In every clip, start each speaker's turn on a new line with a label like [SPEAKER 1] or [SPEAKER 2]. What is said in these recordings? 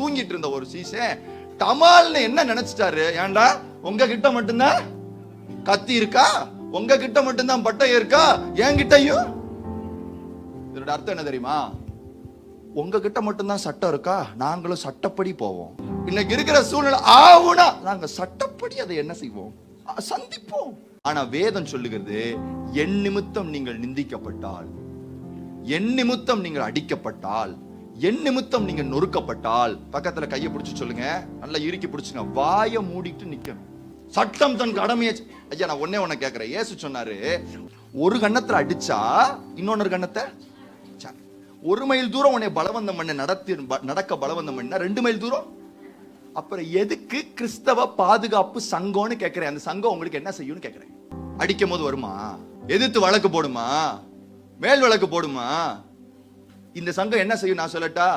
[SPEAKER 1] தூங்கிட்டு இருந்த ஒரு சீசன். டமால்னு என்ன நினைச்சிட்டாரு? ஏன்டா உங்க கிட்ட மட்டும்தான் கத்தி இருக்கா? உங்க கிட்ட மட்டும்தான் பட்டயம் இருக்கா? என் கிட்டயும் இதோட அர்த்தம் என்ன தெரியுமா? உங்ககிட்ட மட்டும்தான் சட்டம் இருக்கா? நாங்களும் சட்டப்படி போவோம். இன்னைக்கு இருக்கிற சூழ்நிலை ஆவுனா நாங்க சட்டப்படி அதை என்ன செய்வோம்? சந்திப்போம். ஆனா வேதம் சொல்லுகிறது என் நிமித்தம் நீங்கள் நிந்திக்கப்பட்டால் என் நிமித்தம் நீங்கள் அடிக்கப்பட்டால் என் நிமித்தம் நீங்க நொறுக்கப்பட்டால் பக்கத்துல கையை பிடிச்சி சொல்லுங்க. நல்லா இறுக்கி பிடிச்சுங்க. வாயை மூடிட்டு நிக்கணும். சட்டம் தன் கடமையை ஐயா நான் ஒன்னே ஒண்ணு கேக்குறேன். ஏசு சொன்னாரு ஒரு கண்ணத்துல அடிச்சா இன்னொன்னு கண்ணத்தை ஒரு மைல் தூரம் உன்னை பலவந்தம் பண்ண நடத்தி ப- நடக்க பலவந்தம் பண்ண ரெண்டு மைல் தூரம்? அப்புறம் எதுக்கு கிறிஸ்தவ பாதுகாப்பு சங்கம்னு கேட்கிறேன் அந்த சங்கம் உங்களுக்கு என்ன செய்யும்னு கேட்கிறேன் அடிக்கும் போது வருமா? எதிர்த்து வழக்கு போடுமா? மேல் வழக்கு போடுமா? இந்த சங்கம் என்ன செய்யும் நான் சொல்லட்டா?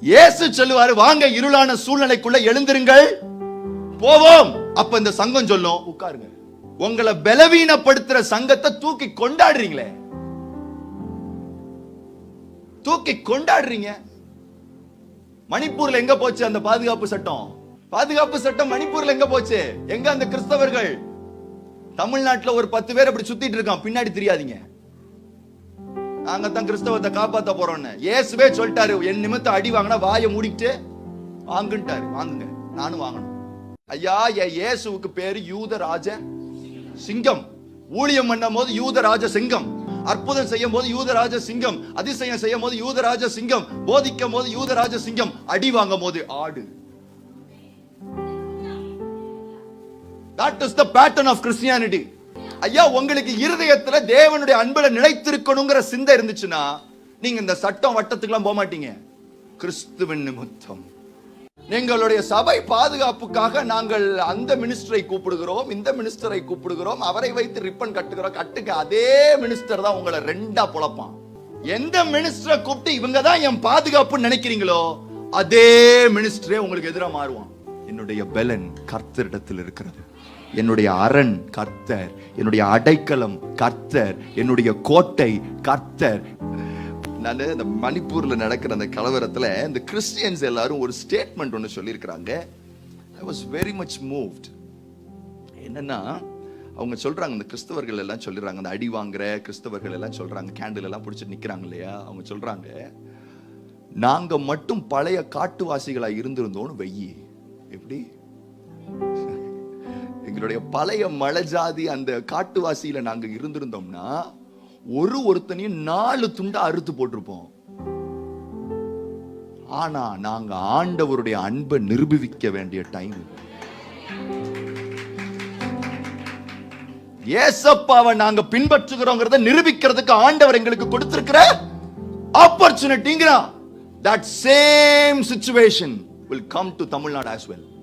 [SPEAKER 1] இயேசு சொல்லுவாரு வாங்க இருளான சூழ்நிலைக்குள்ள எழுந்திருங்கள். போவோம். அப்ப இந்த சங்கம் சொல்லும் உட்காருங்க. உங்களை பலவீனப்படுத்துற சங்கத்தை தூக்கி கொண்டாடுறீங்களே. தூக்கி கொண்டாடுறீங்க. மணிப்பூர்ல எங்க போச்சு அந்த பாதுகாப்பு சட்டம்? பாதுகாப்பு சட்டம் மணிப்பூர்ல எங்க போச்சு? எங்க அந்த கிறிஸ்தவர்கள்? தமிழ்நாட்டுல ஒரு பத்து பேர் அப்படி சுத்திட்டு இருக்கான். பின்னாடி தெரியாதீங்க. நாங்க தான் கிறிஸ்தவத்தை காப்பாத்த போறோம்னு. இயேசுவே சொல்லிட்டாரு என் நிமித்தம் அடி வாங்கினா வாயை மூடிக்கிட்டு வாங்குன்ட்டாரு. வாங்குங்க நானும் வாங்கணும். ஐயா என் இயேசுவுக்கு பேரு யூதராஜ சிங்கம். ஊழியம் பண்ணும் போது யூதராஜ சிங்கம். அற்புதம் செய்யும் போது யூதராஜ சிங்கம். அதிசயம் செய்யும் போது யூதராஜ சிங்கம். போதிக்கும் போது யூதராஜ சிங்கம். அடி வாங்கும் போது ஆடு. That is the pattern of Christianity ஐயா உங்களுக்கு இருதயத்துல தேவனுடைய அன்புல நிலைத்திருக்கணுங்கிற சிந்தை இருந்துச்சுன்னா நீங்க இந்த சட்டம் வட்டத்துக்குலாம் போக மாட்டீங்க. கிறிஸ்துவின் நிமித்தம். எங்களுடைய சபை பாதுகாப்புக்காக நாங்கள் அந்த மினிஸ்டரை கூப்பிடுகிறோம் இந்த மினிஸ்டரை கூப்பிடுகிறோம் அவரை வைத்து ரிப்பன் கட்டுகிறோம் கட்டுக்க அதே மினிஸ்டர் தான் உங்களை ரெண்டா புலப்பான். எந்த மினிஸ்டரை கூப்பிட்டு இவங்க தான் என் பாதுகாப்புன்னு நினைக்கிறீங்களோ அதே மினிஸ்டரே உங்களுக்கு எதிராக மாறுவான். என்னுடைய பெலன் கர்த்தரிடத்தில் இருக்கிறது. என்னுடைய அரண் கர்த்தர் என்னுடைய அடைக்கலம் கர்த்தர் என்னுடைய கோட்டை கர்த்தர். நான் இந்த மணிப்பூர்ல நடக்கிற அந்த கலவரத்தில் இந்த கிறிஸ்டியன்ஸ் எல்லாரும் ஒரு ஸ்டேட்மெண்ட் ஒன்று சொல்லியிருக்கிறாங்க. I was very much moved என்னன்னா அவங்க சொல்றாங்க இந்த கிறிஸ்தவர்கள் எல்லாம் சொல்லிடுறாங்க அந்த அடி வாங்குற கிறிஸ்தவர்கள் எல்லாம் சொல்றாங்க கேண்டில் எல்லாம் பிடிச்சி நிற்கிறாங்க இல்லையா? அவங்க சொல்றாங்க நாங்கள் மட்டும் பழைய காட்டுவாசிகளாக இருந்திருந்தோன்னு வெயி. எப்படி? எங்களுடைய பழைய மலைஜாதி அந்த காட்டுவாசியில நாங்க இருந்திருந்தோம்னா ஒரு ஒருத்தனையும் நாலு துண்டா அறுத்து போட்டிருப்போம். ஆனா நாங்க ஆண்டவருடைய அன்பை நிரூபிக்க வேண்டிய டைம் ஏசப்பாவை நாங்க பின்பற்றுகிறோங்கிறத நிரூபிக்கிறதுக்கு ஆண்டவர் எங்களுக்கு கொடுத்திருக்கிற ஆப்பர்ச்சுனிட்டிங்கிறான் that same situation will come to Tamil Nadu as well.